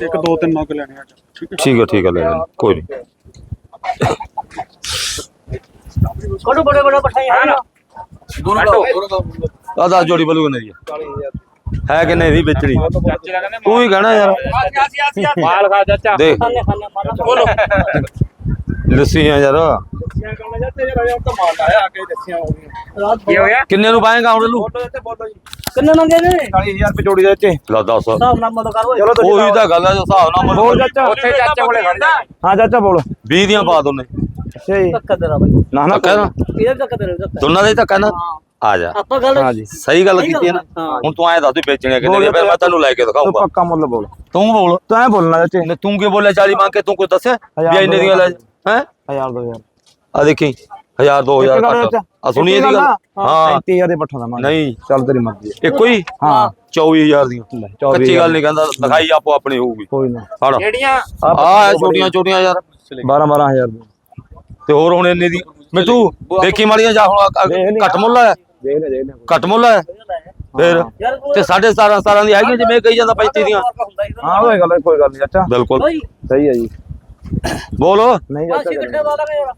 ਇੱਕ ਦੋ ਤਿੰਨ ਨਗ ਲੈਣੇ ਆ ਠੀਕ ਹੈ ਠੀਕ ਹੈ ਠੀਕ ਹੈ ਲੈ ਲੈਣਾ। ਕੋਈ ਨਹੀਂ ਕੋਟੋ ਬੜੇ ਬੜੇ ਪਠਾਈ ਹੈ ਨਾ ਆ ਦੱਸ ਜੋੜੀ ਬਲੂ ਕਿੰਨੇ ਦੀ ਆ? ਹੈ ਕਿੰਨੇ ਦੀ ਵੇਚਣੀ? ਤੂੰ ਹੀ ਕਹਿਣਾ ਯਾਰ। ਮਾਲ ਖਾ ਚਾਚਾ ਦੇਖ। ਬੋਲੋ ਕੀ ਹੋ ਕਿੰਨੇ ਨੂੰ ਪਾਏਗਾ ਹੁਣ ਲੂ ਕਿੰਨੇ ਮੰਗੇ ਨੇ? 40000 ਰੁਪਏ ਜੋੜੀ ਦੇ ਉੱਤੇ ਲਾ ਦੱਸ। ਹਿਸਾਬ ਨਾਲ ਮਦਦ ਕਰ ਓਏ। ਚਲੋ ਉਹੀ ਤਾਂ ਗੱਲ ਹੈ ਜੋ ਹਿਸਾਬ ਨਾਲ ਬੋਲ ਮੁੱਲ ਚਾਚਾ। ਉੱਥੇ ਚਾਚੇ ਕੋਲੇ ਖੜ ਜਾ। ਹਾਂ ਚਾਚਾ ਬੋਲ। 20 ਦੀਆਂ ਪਾ ਦੋਨੇ ਅੱਛਾ ਜੀ। ਧੱਕਾ ਤੇਰਾ ਬਾਈ। ਨਾ ਨਾ ਧੱਕਾ ਨਾ। ਇਹ ਧੱਕਾ ਧੱਕਾ। ਦੋਨਾਂ ਦਾ ਹੀ ਧੱਕਾ ਨਾ? ਆ ਜਾ। ਆਪਾਂ ਗੱਲ ਹਾਂ ਜੀ। ਸਹੀ ਗੱਲ ਕੀਤੀ ਹੈ ਨਾ? ਹਾਂ। ਹੁਣ ਤੂੰ ਐਂ ਦੱਸ ਵੀ ਵੇਚਣੇ ਕਿੰਨੇ ਦੀ ਫਿਰ ਮੈਂ ਤੈਨੂੰ ਲੈ ਕੇ ਤੂੰ ਦਿਖਾਉਂਗਾ ਪੱਕਾ ਮੁੱਲ ਬੋਲ। ਤੂੰ ਬੋਲ। ਤੂੰ ਐ ਬੋਲਣਾ ਚਾਚੇ। ਨੇ ਤੂੰ ਕੀ ਬੋਲਿਆ? 40 ਮੰਗ ਕੇ ਤੂੰ ਕੋਈ ਦੱਸਿਆ? ਵੀ ਇੰਨੇ ਦੀਆਂ ਲੈ ਹੈ? ਹਜ਼ਾਰ ਦੋ ਹਜ਼ਾਰ। ਆ ਦੇਖੀ 1000 2000 ਇੱਕ ਗੱਲ ਘੱਟ। ਆ ਸੁਣੀ ਇਹਦੀ ਗੱਲ ਹਾਂ 35000 ਦੇ ਪੱਠਾ ਦਾ ਮਾਂ ਨਹੀਂ। ਚੱਲ ਤੇਰੀ ਮਰਜ਼ੀ ਇੱਕੋ ਹੀ? ਹਾਂ। 24000 ਦੀਆਂ। ਲੈ, ਚੌਵੀ ਕੱਚੀ ਹਜ਼ਾਰ। ਗੱਲ ਨਹੀਂ ਕਹਿੰਦਾ ਲਿਖਾਈ ਆਪੋ ਆਪਣੀ ਹੋਊਗੀ। ਕੋਈ ਨਾ। ਫੜ। ਕਿਹੜੀਆਂ ਆ ਛੋਟੀਆਂ ਛੋਟੀਆਂ ਯਾਰ। 12 12000 ਦੇ। ਤੇ ਹੋਰ ਹੁਣ ਇੰਨੇ ਦੀ ਮਿੱਟੂ ਦੇਖੀ ਮਾੜੀਆਂ ਜਾ ਹੁਣ। ਘੱਟ ਮੁੱਲ ਹੈ? ਦੇਖ ਲੈ ਦੇਖ ਲੈ ਘੱਟ ਮੁੱਲ ਹੈ? ਫਿਰ? ਤੇ 17.5 17 ਦੀ ਹੈਗੀਆਂ ਜਿਵੇਂ ਕਹੀ ਜਾਂਦਾ 35 ਦੀਆਂ। ਹਾਂ ਉਹ ਗੱਲ ਕੋਈ ਗੱਲ ਨਹੀਂ ਚਾਚਾ। ਬਿਲਕੁਲ। ਸਹੀ ਹੈ ਜੀ। ਬੋਲੋ। ਨਹੀਂ ਚਾਚਾ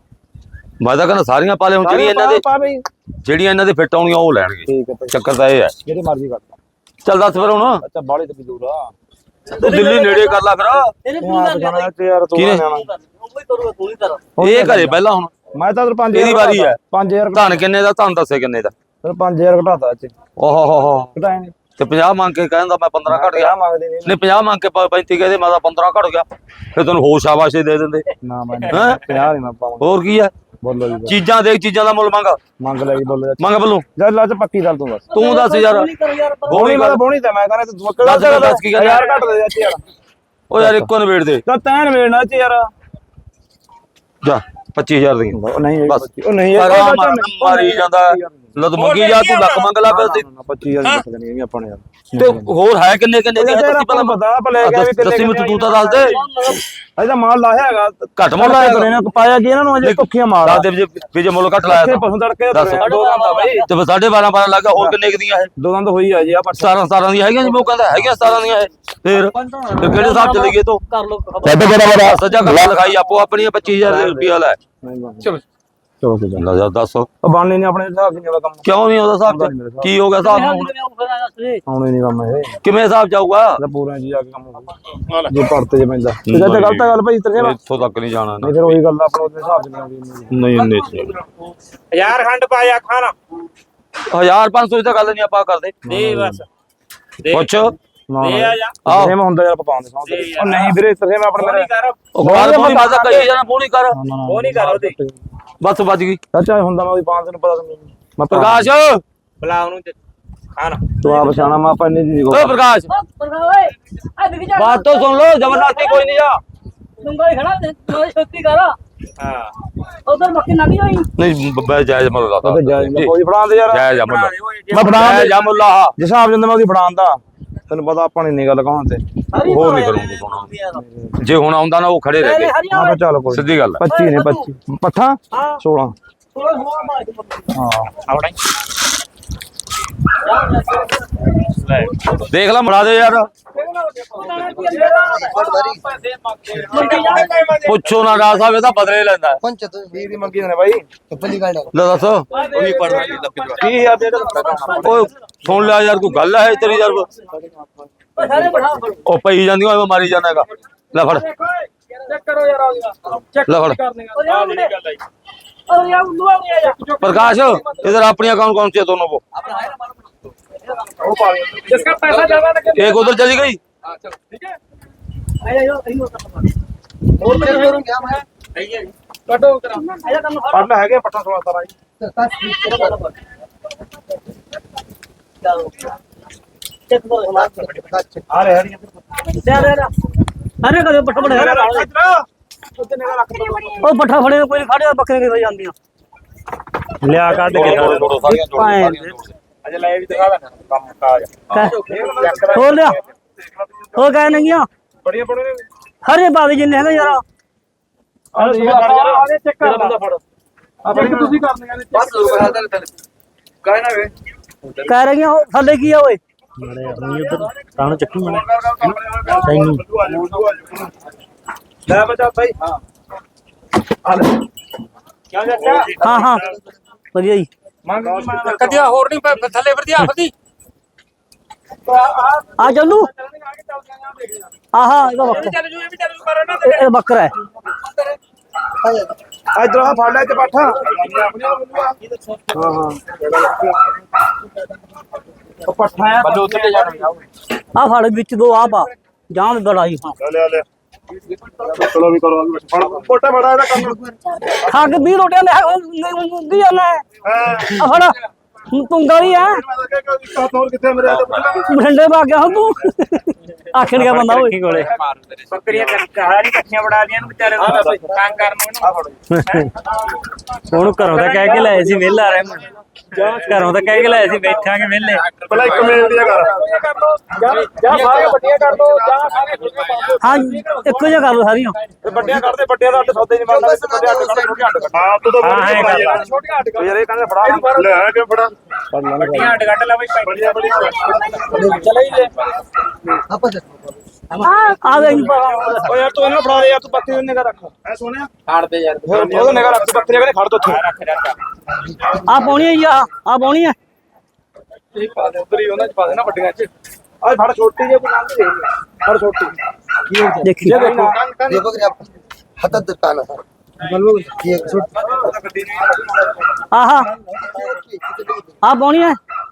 ਮੈਂ ਤਾਂ ਕਹਿੰਦਾ ਸਾਰੀਆਂ ਪਾ ਲੈ ਹੁਣ ਜਿਹੜੀਆਂ ਇਹਨਾਂ ਦੇ ਪਾ ਬਈ। ਜਿਹੜੀਆਂ ਇਹਨਾਂ ਦੇ ਫਿੱਟ ਆਉਣੀਆਂ ਉਹ ਲੈਣਗੇ। ਠੀਕ ਹੈ ਭਾਈ ਚੱਕਰ ਤਾਂ ਇਹ ਹੈ। ਜਿਹੜੀ ਮਰਜ਼ੀ ਕਰ ਚੱਲ ਦੱਸ ਫਿਰ ਹੁਣ। ਅੱਛਾ ਬਾੜੀ ਤੇ ਵੀ ਦੂਰ ਆ। ਤੂੰ ਦਿੱਲੀ ਨੇੜੇ ਕਰ ਲਾ ਫਿਰ। ਇਹਨੇ ਤੂੰ ਪੂਰੀ ਕਰ ਜਾਣਾ। ਚਾਚੇ ਯਾਰ ਤੂੰ? ਜਾਣਾ। ਕੋਈ ਕਰੂਗਾ ਤੂੰ ਹੀ ਕਰ। ਇਹ ਘਰੇ ਪਹਿਲਾਂ ਹੁਣ। ਮੈਂ ਤਾਂ 5000 ਇਹਦੀ ਵਾਰੀ ਹੈ। 5000 ਧਨ ਕਿੰਨੇ ਦਾ? ਧਨ ਦੱਸੇ ਕਿੰਨੇ ਦਾ? ਫਿਰ 5000 ਘਟਾਤਾ ਚਾਚੇ ਓਹ ਹੋ ਹੋ ਘਟਾਏ ਨਹੀਂ। ਤੇ 50 ਮੰਗ ਕੇ ਕਹਿੰਦਾ ਮੈਂ 15 ਘਟ ਗਿਆ। ਕਿਆ ਮੰਗਦੇ ਨੇ ਨੇ 50 ਮੰਗ ਕੇ ਪ- 35 ਕਹਦੇ ਮੈਂ ਤਾਂ 15 ਘਟ ਗਿਆ। ਫਿਰ ਤੈਨੂੰ ਹੋਰ ਸ਼ਾਬਾਸ਼ੇ ਦੇ ਦਿੰਦੇ। ਨਾ ਮੈਂ ਹੈਂ? 50 ਨਹੀਂ ਮੈਂ ਪਾਉਂਗਾ ਹੋਰ ਕੀ ਹੈ? ਬੋਲੋ ਜੀ। ਚੀਜ਼ਾਂ ਦੇਖ ਚੀਜ਼ਾਂ ਦਾ ਮੁੱਲ ਮੰਗ। ਮੰਗ ਲੈ ਜੀ ਬੋਲੋ ਮੰਗ ਬਲੂ। ਜਦ ਲੱਜ ਪੱਕੀ ਗੱਲ ਤੂੰ ਬਸ। ਤੂੰ ਦੱਸ ਯਾਰ। ਬੋਣੀ ਮੈਂ ਬੋਣੀ ਤੇ ਮੈਂ ਕਹਿੰਦਾ ਤੂੰ ਕਿਹੜਾ ਦੱਸ, ਦੱਸ ਕੀ ਕਰਨਾ? ਯਾਰ ਘਟ ਦੇ ਯਾਰ। ਉਹ ਯਾਰ ਇੱਕੋ ਨਵੇੜ ਦੇ। ਤਾਂ ਤੈਨ ਵੇੜਨਾ ਚ ਯਾਰ। ਜਾ 25000 ਦੀ। ਉਹ ਨਹੀਂ ਬਸ। ਉਹ ਨਹੀਂ ਮਾਰੀ ਜਾਂਦਾ। ਲਦ ਮੰਗੀ ਜਾ ਤੂੰ ਲੱਖ ਮੰਗ ਲਾ ਫਿਰ ਤੇ 25000 ਦੀ ਪਤਾ ਨਹੀਂ ਆਪਾਂ ਨੇ ਯਾਰ। ਤੇ ਹੋਰ ਹੈ ਕਿੰਨੇ ਕਿੰਨੇ ਦੀ ਹੈ ਦੱਸੀ ਪਹਿਲਾਂ ਪਤਾ ਆਪਾਂ ਲੈ ਕੇ ਵੀ ਕਿੰਨੇ ਦੱਸੀ ਮੈਨੂੰ ਤੂੰ ਤਾਂ ਦੱਸ ਦੇ। ਇਹਦਾ ਮਾਲ ਲਾਇਆ ਹੈਗਾ ਘੱਟ ਮੁੱਲ ਆਇਆ ਕਰੇ। ਨਾ ਪਾਇਆ ਕੀ ਇਹਨਾਂ ਨੂੰ ਅਜੇ? ਭੁੱਖੀਆਂ ਮਾਲ ਦੱਸ ਦੇ ਵੀ ਜੇ- ਜੇ ਮੁੱਲ ਘੱਟ ਲਾਇਆ ਤਾਂ। ਪਸ਼ੂ ਤੜਕੇ ਦੱਸ। ਦੋ ਦੰਦ ਆ ਬਾਈ। ਤੇ ਫਿਰ 12.5 12 ਲੱਗਾ ਹੋਰ ਕਿੰਨੇ ਕੁ ਦੀਆਂ ਹੈ ਦੋ ਦੰਦ ਹੋਈ ਆ ਜੀ ਆ 17 17 ਦੀਆਂ ਹੈਗੀਆਂ ਜਿਵੇਂ ਉਹ ਕਹਿੰਦਾ ਹੈਗੀਆਂ 17 ਦੀਆਂ ਇਹ। ਫਿਰ ਤੇ ਕਿਹੜੇ ਹਿਸਾਬ ਚ ਲਈਏ ਤੋ? ਕਰ ਲੋ ਸੱਜਾ ਗੱਲਾਂ ਲਿਖਾਈ ਆਪੋ ਆਪਣੀਆਂ 25000 ਦੇ ਰੁਪਿਆ ਲੈ। ਚਲੋ। ਚਲੋ ਚਲੋ ਲੈ ਜਾ ਦੱਸ। ਉਹ ਬਣਨੇ ਨੇ ਆਪਣੇ ਹਿਸਾਬ ਨਹੀਂ ਵਾਲਾ ਕੰਮ ਕਿਉਂ ਨਹੀਂ ਉਹਦਾ ਹਿਸਾਬ ਚ? ਕੀ ਹੋ ਗਿਆ ਹਿਸਾਬ ਨੂੰ? ਆਉਣੇ ਨਹੀਂ ਕੰਮ ਇਹ। ਕਿਵੇਂ ਹਿਸਾਬ ਜਾਊਗਾ ਇਹਦਾ ਪੂਰਾ ਜੀ ਆ ਕੇ ਕੰਮ ਹੋਊਗਾ। ਜੇ ਪੜਤੇ ਜੇ ਪੈਂਦਾ। ਤੇ ਜਦ ਗਲਤ ਗੱਲ ਭਾਈ ਤੇਰੇ ਨਾਲ। ਇੱਥੋਂ ਤੱਕ ਨਹੀਂ ਜਾਣਾ ਨਹੀਂ ਫਿਰ ਉਹੀ ਗੱਲ ਆਪਣਾ ਉਹਦੇ ਹਿਸਾਬ ਚ ਨਹੀਂ ਨਹੀਂ ਨਹੀਂ ਹਜ਼ਾਰ ਖੰਡ ਪਾਇਆ ਖਾਣਾ 1500 ਦੀ ਤਾਂ ਗੱਲ ਨਹੀਂ ਆਪਾਂ ਕਰਦੇ। ਦੇ ਬਸ। ਪੁੱਛ। ਨਾ ਦੇ ਆ ਜਾ। ਆਹੋ। ਇਹ ਮੈਂ ਹੁੰਦਾ ਯਾਰ ਪਾਉਂਦੇ ਸੌਂ। ਤੇ ਉਹ ਨਹੀਂ ਵੀਰੇ ਤੇਰੇ ਮੈਂ ਆਪਣੇ ਉਹ ਨਹੀਂ ਕਰ। ਉਹ ਪੂਰੀ ਬਾਤ ਕਹੀ ਜਾਣਾ ਪੂਰੀ ਕਰ। ਉਹ ਨਹੀਂ ਕਰ ਉਹਦੇ। ਬਸ ਵੱਜ ਗਈ। ਚਾਚਾ ਹੁੰਦਾ ਮੈਂ ਉਹਦੀ ਪਾਉਂ ਤੈਨੂੰ ਪਤਾ ਤੈਨੂੰ ਮੈਂ ਪ੍ਰਕਾਸ਼! ਬੁਲਾ ਉਹਨੂੰ ਤੇ ਖਾਣਾ ਤੂੰ ਆਪ ਸਿਆਣਾ ਮੈਂ ਆਪਾਂ ਇੰਨੀ ਨਹੀਂ ਓ ਪ੍ਰਕਾਸ਼ ਓਏ ਆ ਦਿਖ ਜਾ ਬਾਤ ਤਾਂ ਸੁਣ ਲਓ ਜ਼ਬਰਦਸਤੀ ਕੋਈ ਨਹੀਂ ਨੰਗਾ ਹੀ ਖੜਾ ਤੇ ਤੂੰ ਛੇਤੀ ਕਰ। ਹਾਂ। ਉਧਰ ਮੱਕੀ ਨਾ ਹੋਈ। ਨਹੀਂ ਬੈ ਜਾਇਜ਼ ਮੁੱਲ ਲਾਤਾ। ਤੇ ਜਾਇਜ਼ ਮੈਂ ਕੋਈ ਫੜਾਉਂਦੇ ਯਾਰ। ਜਾਇਜ਼ ਆ ਮੁੱਲ। ਮੈਂ ਫੜਾਉਂ ਜਾਇਜ਼ ਆ ਮੁੱਲ ਆ। ਜਿਸ ਹਿਸਾਬ ਜਾਂਦਾ ਮੈਂ ਉਹਦੀ ਫੜਾਉਂਦਾ। ਤੈਨੂੰ ਪਤਾ ਆਪਾਂ ਨਹੀਂ ਗੱਲ ਕਹਾਂ ਤੇ। ਹੋਰ ਨਹੀਂ ਕਰੂੰਗੀ ਜੇ ਹੁਣ ਆਉਂਦਾ ਨਾ ਉਹ ਖੜੇ ਰਹਿ ਗਏ। ਮੈਂ ਕਿਹਾ ਚੱਲ ਕੋਈ ਸਿੱਧੀ ਗੱਲ ਹੈ 25 ਨੇ 25 ਪੱਠਾ? 16 ਹਾਂ। ਦੇਖ ਲੈ ਮੜਾ ਦੇ ਯਾਰ। ਪੁੱਛੋ ਨਾ ਡਾ ਸਾਹਿਬ ਇਹ ਤਾਂ ਬਦਲੇ ਲੈਂਦਾ ਪੰਚਤ ਵੀਰ ਦੀ ਮੰਗੀ ਨੇ ਬਾਈ। ਪੱਲੀ ਗੱਲ ਲੈ ਦੱਸ। ਉਹੀ ਪੜਦਾ ਕੀ ਆ ਬੇਟਾ ਓਏ ਸੁਣ ਲੈ ਯਾਰ ਕੋਈ ਗੱਲ ਹੈ ਤੇਰੀ ਯਾਰ? ਉਹ ਪਈ ਜਾਂਦੀ ਉਹ ਮਾਰੀ ਜਾਂਦਾ ਹੈਗਾ। ਲੈ ਫੜ। ਚੈੱਕ ਕਰੋ ਯਾਰ ਆਉਂਦਾ ਚੈੱਕ ਕਰਨੇ ਪ੍ਰਕਾਸ਼ ਇਧਰ ਆਪਣੀਆਂ ਕੌਣ ਕੌਣ ਸੀ ਦੋਨੋਂ ਕੋ अपनी अकाउंट कौन सी है दोनों को जिसका पैसा ज्यादा लगे एक उधर चली गई आया यो कहीं होता और मेरे जोर क्या मैं कटो उधर आया काम ਪੜ ਲੈ ਹੈਗੇ ਪੱਠਾ 16 17 ਜੀ चलो चेक करो हमारा ਆ ਰਹੇ ਹਰੀਆਂ दे दे अरे कदे पट्ठा बड़े है ਉੱਤੇ ਨਿਗਾ ਰੱਖ ਉਹ ਪੱਠਾ ਫੜੇ ਕੋਈ ਨਹੀਂ ਖੜੇ ਬੱਕਰੇ ਕਿਵੇਂ ਜਾਂਦੀਆਂ ਲਿਆ ਕੱਢ ਕੇ जोड़ो जोड़ो सारियां जोड़ो ਭਾਵੇਂ ਅਜੇ ਲੈ ਵੀ ਦਿਖਾ ਦੇਣਾ ਕੰਮ ਕਾਜ ਹੋ ਲਿਆ। ਹੋ ਗਏ ਨਹੀਂਆਂ ਬੜੀਆਂ ਬਣੇ ਨੇ। ਹਰੇ ਬਾਵੇ ਜਿੰਨੇ ਹੈਗੇ ਯਾਰ। ਆ ਚੈੱਕ ਕਰ ਬੰਦਾ ਫੜ। ਆ ਬੜੀ ਤੁਸੀਂ ਕਰਨੀਆਂ ਨੇ ਬਸ ਕਹਿ ਰਹੀਆਂ ਉਹ ਥੱਲੇ ਕੀ ਆ ਓਏ? ਮਾੜੇ ਆਪਣੀ ਉਧਰ ਤਾਂ ਨੂੰ ਚੱਕੀ ਤੈਨੂੰ ਲੈ ਬਚਾ ਭਾਈ ਹਾਂ। ਆ ਲੈ। ਕਿਆ ਚਾਚਾ ਹਾਂ ਹਾਂ। ਵਧੀਆ ਜੀ। ਮੰਗ ਕਦਿਆ ਹੋਰ ਨਹੀਂ ਪ- ਥੱਲੇ ਵਰਦੀ ਆਫਦੀ ਆ ਚੱਲੂ ਆਹਾ ਇਹਦਾ ਬੱਕਰਾ ਚੱਲ ਜੂ ਇਹ ਵੀ ਚੱਲ ਜੂ ਪਰ ਨਾ ਇਹ ਬੱਕਰਾ ਹੈ। ਇਧਰ ਆ ਫੜ ਲੈ ਤੇ ਪਾਠਾ ਹਾਂ ਹਾਂ। ਪੱਠਾ ਆ। ਬੱਲੂ ਉੱਤੇ ਜਾਣਾ। ਆ ਫੜ ਵਿੱਚ ਦੋ ਆ ਪਾ। ਜਾਂ ਬੜਾਈ ਹਾਂ ਲੈ ਲੈ। ਚਲੋ ਵੀ ਕਰੋ ਫੜ ਪੋਟਾ ਬੜਾ ਇਹਦਾ ਕੰਮ। ਖਾ ਕੇ 20 ਰੋਟੀਆਂ ਲੈ ਹਾਂ। ਹੁਣ ਤੂੰ ਗਾਲੀ ਆ। ਬਠਿੰਡੇ ਪਾ ਗਿਆ ਹੁਣ ਤੂੰ। ਆਖਣ ਗਿਆ ਬੰਦਾ ਓਏ। ਕੋਲੇ ਬੱਕਰੀਆਂ ਕਹਾਣੀ ਇਕੱਠੀਆਂ ਬਣਾ ਦੀਆਂ ਨੂੰ ਵਿਚਾਰੇ ਨੂੰ। ਤੰਗ ਕਰਨ ਨੂੰ ਫੜੋ। ਉਹਨੂੰ ਘਰੋਂ ਤਾਂ ਕਹਿ ਕੇ ਲਾਏ ਸੀ ਵਿਹਲਾ ਰਹਿ ਘਰੋਂ ਤਾਂ ਕਹਿ ਕੇ ਲਾਏ ਸੀ ਬੈਠਾਂਗੇ ਵਿਹਲੇ। ਪਹਿਲਾਂ ਇੱਕ ਮਿੰਟ ਦੀ ਕਰ ਜਾ ਸਾਰੇ ਵੱਡੀਆਂ ਕਰ ਦੋ ਜਾ ਸਾਰੇ ਛੋਟੀਆਂ ਪਾ ਦੋ। ਹਾਂ ਇੱਕੋ ਜਿਹਾ ਕਰ ਲੋ ਸਾਰੀਆਂ। ਤੇ ਵੱਡਿਆਂ ਕੱਢਦੇ ਵੱਡਿਆਂ ਦਾ ਅੱਡ ਸੌਦੇ ਨਹੀਂ ਤੇ ਵੱਡਿਆਂ ਅੱਡ ਕੱਢਦੇ ਛੋਟੇ ਅੱਡ ਕੱਢ ਹਾਂ ਤੂੰ ਤਾਂ ਲਾ। ਛੋਟੀਆਂ ਅੱਡ ਕੱਢ ਯਾਰ ਇਹ ਕਹਿੰਦੇ ਫੜਾ। ਲੈ ਆ ਕਿਉਂ ਫੜਾ। ਵੱਡੀਆਂ ਅੱਡ ਕੱਢ ਲਾ ਬਈ ਬੜੀਆਂ ਬੜੀਆਂ ਚਲੇ ਹੀ ਲੈ ਆ ਦੇ ਨਹੀਂ ਪਾ ਓ ਯਾਰ ਤੂੰ ਇਹਨਾਂ ਫੜਾ ਦੇ ਯਾਰ ਤੂੰ ਬੱਤੀ ਦੀ ਨਿਗਾ ਰੱਖ ਐ ਸੋਹਣਿਆ ਖੜ ਦੇ ਯਾਰ ਉਹਦਾ ਨਿਗਾ ਰੱਖ ਤੂੰ ਬੱਤੀ ਜਗ੍ਹਾ ਖੜ ਦੋ ਉੱਥੇ ਰੱਖ ਰੱਖ ਆ ਪਾਉਣੀ ਹੈ ਜੀ ਆ ਆ ਪਾਉਣੀ ਹੈ ਇਹ ਪਾ ਦੇ ਉਧਰ ਹੀ ਉਹਨਾਂ ਚ ਪਾ ਦੇ ਨਾ ਵੱਡੀਆਂ ਚ ਆ ਫੜ ਛੋਟੀ ਜਿਹੀ ਬਣਾ ਦੇ ਫੜ ਛੋਟੀ ਕੀ ਹੋ ਗਿਆ ਦੇਖੀ ਜੇ ਦੇਖੋ ਦੇਖੋ ਕਿ ਆਪ ਹੱਥ ਦਿੱਤਾ ਨਾ ਬਲਵੋ ਕੀ ਇੱਕ ਛੋਟੀ ਆਹਾ ਆ ਪਾਉਣੀ ਹੈ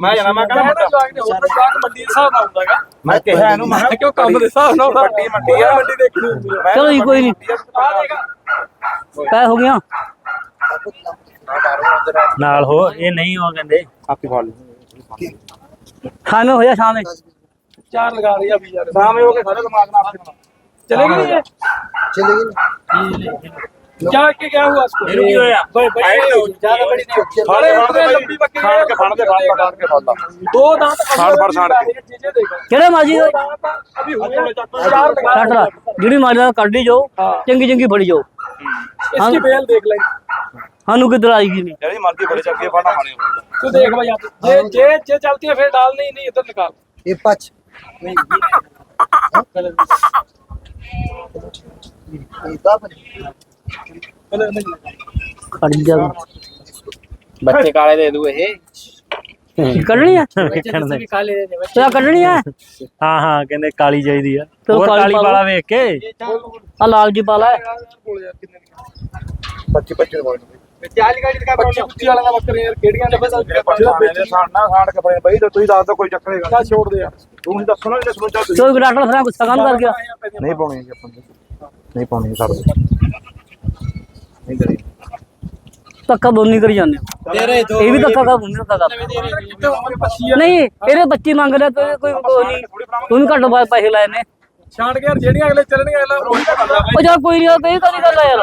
ਮੈਂ ਜਾਣਾ ਮੈਂ ਕਹਿੰਦਾ ਮੈਂ ਜਵਾਕ ਦੇ ਹੋਰ ਜਵਾਕ ਮੰਡੀ ਦੇ ਹਿਸਾਬ ਨਾਲ ਆਉਂਦਾਗਾ ਮੈਂ ਕਿਹਾ ਇਹਨੂੰ ਮੈਂ ਕਿਉਂ ਕੰਮ ਦੇ ਹਿਸਾਬ ਨਾਲ ਵੱਡੀ ਮੰਡੀ ਆ ਮੰਡੀ ਦੇਖੂ ਚਲੋ ਜੀ ਕੋਈ ਨਹੀਂ। ਪੈ ਹੋ ਗਿਆ ਨਾਲ ਹੋ ਇਹ ਨਹੀਂ ਹੋ ਕਹਿੰਦੇ। ਆਪੀ ਫੜ ਖਾਣਾ ਹੋਇਆ ਸ਼ਾਮ ਦੇ? ਚਾਰ ਲਗਾ ਰਹੀ ਆ ਵੀ ਯਾਰ। ਸ਼ਾਮ ਹੋ ਕੇ ਸਾਰੇ ਦਿਮਾਗ ਨਾਲ ਆਪੇ ਚਲੇ ਗਏ ਚਲੇ ਗਏ। ਜਾ ਕੇ ਗਿਆ ਹੂੰ ਹਸਪਤਾਲ ਇਹਨੂੰ ਕੀ ਹੋਇਆ? ਜ਼ਿਆਦਾ ਬੜੀ ਨਹੀਂ ਫੜੇ ਫੜਦੇ ਲੰਬੀ ਪੱਕੀ ਫੜ ਕੇ ਫੜਦੇ ਫੜ ਫੜ ਕੇ ਫੜਦਾ ਦੋ ਦਾਂਤ ਫੜ ਫੜ ਸਾੜ ਕੇ ਕਿਹੜੇ ਮਾਜੀ ਅਭੀ ਹੋਇਆ ਕੱਟ ਲਾ। ਜਿਹੜੀ ਮਾਜੀ ਦਾ ਕੱਢ ਜੋ ਚੰਗੀ ਚੰਗੀ ਫੜੀ ਜੋ। ਇਸ ਦੀ ਬੇਲ ਦੇਖ ਲੈ। ਸਾਨੂੰ ਕਿਧਰ ਆਏਗੀ ਨਹੀਂ? ਜਿਹੜੀ ਮਰਦੀ ਫੜੇ ਚੱਕ ਫੜਨਾ ਮਾਰੇ ਤੂੰ ਦੇਖ ਭਾਈ ਜੇ ਜੇ ਜੇ ਚਲਤੀ ਹੈ ਫਿਰ ਡਾਲ ਨਹੀਂ ਨਹੀਂ ਇਧਰ ਨਿਕਾਲ ਇਹ ਪੱਛ। ਨਹੀਂ ਇਹ ਤਾਂ ਖੜ ਜਾ ਬੱਚੇ ਕਾਲੇ ਦੇ ਦੂ ਇਹ। ਕੱਢਣੀ ਆ? ਵੇਖਣ ਦੇ ਕਾਲੇ ਦੇ ਦੇ ਬੱਚੇ। ਤੂੰ ਕੱਢਣੀ ਆ? ਹਾਂ ਹਾਂ ਕਹਿੰਦੇ ਕਾਲੀ ਚਾਹੀਦੀ ਆ। ਤੇ ਉਹ ਹੋਰ ਕਾਲੀ ਕਾਲੀ ਵਾਲਾ ਵੇਖ ਕੇ। ਆ ਲਾਲ ਜੀ ਪਾਲਾ ਹੈ। ਬੱਚੇ ਬੱਚੇ ਬੋਲ ਚੋਈ ਗਰਾਟਲ ਫਰਾਂ ਗੁੱਸਾ ਕੰਮ ਕਰ ਗਿਆ? ਨਹੀਂ ਪਾਉਣੀ ਜੀ ਆਪਾਂ ਨੂੰ। ਨਹੀਂ ਪਾਉਣੀ ਸਰ ਦੇ ਨਹੀਂ ਦੇਣੀ ਧੱਕਾ ਦੋਨੀ ਕਰੀ ਜਾਂਦੇ ਹੋ। ਇਹ ਵੀ ਧੱਕਾ ਕਰ ਹੁੰਦੇ ਧੱਕਾ। ਕਰ ਨਹੀਂ ਇਹਦੇ ਬੱਚੀ ਮੰਗ ਲਿਆ ਤੇ ਕੋਈ ਕੋਈ ਨਹੀਂ। ਤੂੰ ਵੀ ਘੱਟ ਬਾਅਦ ਪੈਸੇ ਲਾਏ ਨੇ। ਛਾੜ ਕੇ ਯਾਰ ਜਿਹੜੀਆਂ ਅਗਲੇ ਚੱਲਣਗੇ ਅਗਲਾ ਉਹੀ ਤਾਂ ਕਰਦਾ। ਉਹ ਜਾ ਕੋਈ ਨਹੀਂ ਕਹੀ ਕਦੀ ਗੱਲ ਆ ਯਾਰ।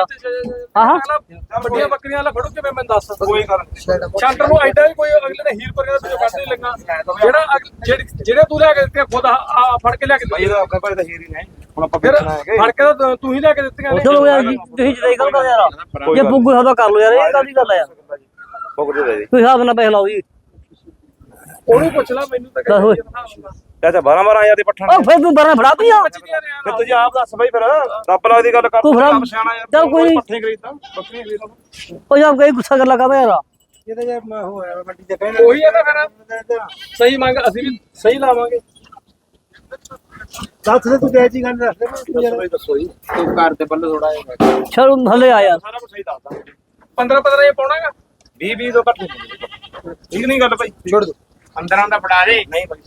ਆਹਾਂ ਵੱਡੀਆਂ ਬੱਕਰੀਆਂ ਵਾਲਾ ਫੜੋ ਕਿਵੇਂ ਮੈਨੂੰ ਦੱਸ। ਕੋਈ ਗੱਲ ਛਾਂਟਰ ਨੂੰ ਐਡਾ ਵੀ ਕੋਈ ਅਗਲੇ ਨੇ ਹੀਰ ਪਰ ਵਿੱਚੋਂ ਕੱਢ ਨਹੀਂ ਲੱਗਾ। ਜਿਹੜਾ ਜਿਹੜੀ- ਜਿਹੜੇ ਤੂੰ ਲੈ ਕੇ ਦਿੱਤੇ ਖੁਦ ਫੜ ਕੇ ਲਿਆ ਕੇ ਦਿੱਤੇ ਆਪਣੇ ਭਾਈ ਦਾ ਹੀਰ ਹੀ ਨੇ। ਹੁਣ ਆਪਾਂ ਫਿਰ ਫੜ ਕੇ ਤਾਂ ਤੂੰ ਹੀ ਲੈ ਕੇ ਦਿੱਤੀਆਂ ਨੇ। ਚਲੋ ਯਾਰ ਜੀ ਤੁਸੀਂ ਜਿਹਦਾ ਗੱਲ ਕਰ ਯਾਰ। ਜੇ ਪੁੱਗੂ ਸਾਦਾ ਕਰ ਲੋ ਯਾਰ ਇਹ ਕਾਦੀ ਗੱਲ ਆ ਯਾਰ? ਬੁੱਕ ਦੇ ਦੇ। ਕੋਈ ਹਿਸਾਬ ਨਾਲ ਪੈਸੇ ਲਾਓ ਜੀ। ਉਹਨੂੰ ਪੁੱਛ ਲੈ ਮੈਨੂੰ ਤਾਂ ਓਏ। ਚਾਚਾ 12 12000 ਦੇ ਪੱਠਣ ਉਹ ਫਿਰ ਤੂੰ ਬਰਾਂ ਫੜਾ ਪਿਆ ਫਿਰ ਤੁਸੀਂ ਆਪ ਦੱਸ ਬਈ ਫਿਰ। ਰੱਬ ਨਾਲ ਦੀ ਗੱਲ ਕਰ। ਤੂੰ ਆਪ ਸਿਆਣਾ ਯਾਰ ਚੱਲ ਕੋਈ ਪੱਠੇ ਖਰੀਦਦਾ ਬੱਕਰੀ ਖਰੀਦਦਾ। ਉਹ ਯਾਰ ਕੋਈ ਗੁੱਸਾ ਕਰ ਲਗਾ ਯਾਰ। ਇਹਦੇ ਜੇ ਹੋਇਆ ਵੱਡੀ ਦੇ ਪਹਿਲਾਂ ਉਹੀ ਆ ਤਾਂ ਫਿਰ। ਸਹੀ ਮੰਗ ਅਸੀਂ ਵੀ ਸਹੀ ਲਾਵਾਂਗੇ। ਦੱਸ ਦੇ ਤੂੰ ਜੈਜੀ ਗੱਲ ਦੱਸ ਦੇ। ਮੈਨੂੰ ਤੂੰ ਘਰ ਦੇ ਬੱਲੇ ਥੋੜਾ ਜਿਹਾ ਚਲ ਹਲੇ ਆ ਸਾਰਾ ਕੁਝ ਸਹੀ ਦੱਸਦਾ। 15 15 ਇਹ ਪਾਉਣਾਗਾ। 20 20 ਤੋਂ ਘੱਟ ਠੀਕ ਨਹੀਂ ਗੱਲ ਭਾਈ ਛੋੜ ਦੋ। 15 ਦਾ ਫੜਾ ਦੇ। ਨਹੀਂ ਭਾਈ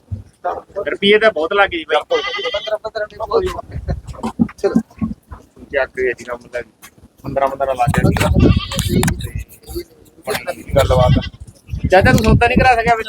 ਰੁਪਏ ਤਾਂ ਬਹੁਤ ਲੱਗ ਗਏ ਬਾਈ। ਚੱਕ ਕੇ ਜੀ। ਨਾ ਮੁੰਡਾ 15 15 ਲੱਗ ਗਿਆ ਬੜੀ ਗੱਲਬਾਤ ਚਾਚਾ ਤੂੰ ਸੁਣਤਾ ਨਹੀਂ ਕਰਾ ਸਕਿਆ ਵਿੱਚ।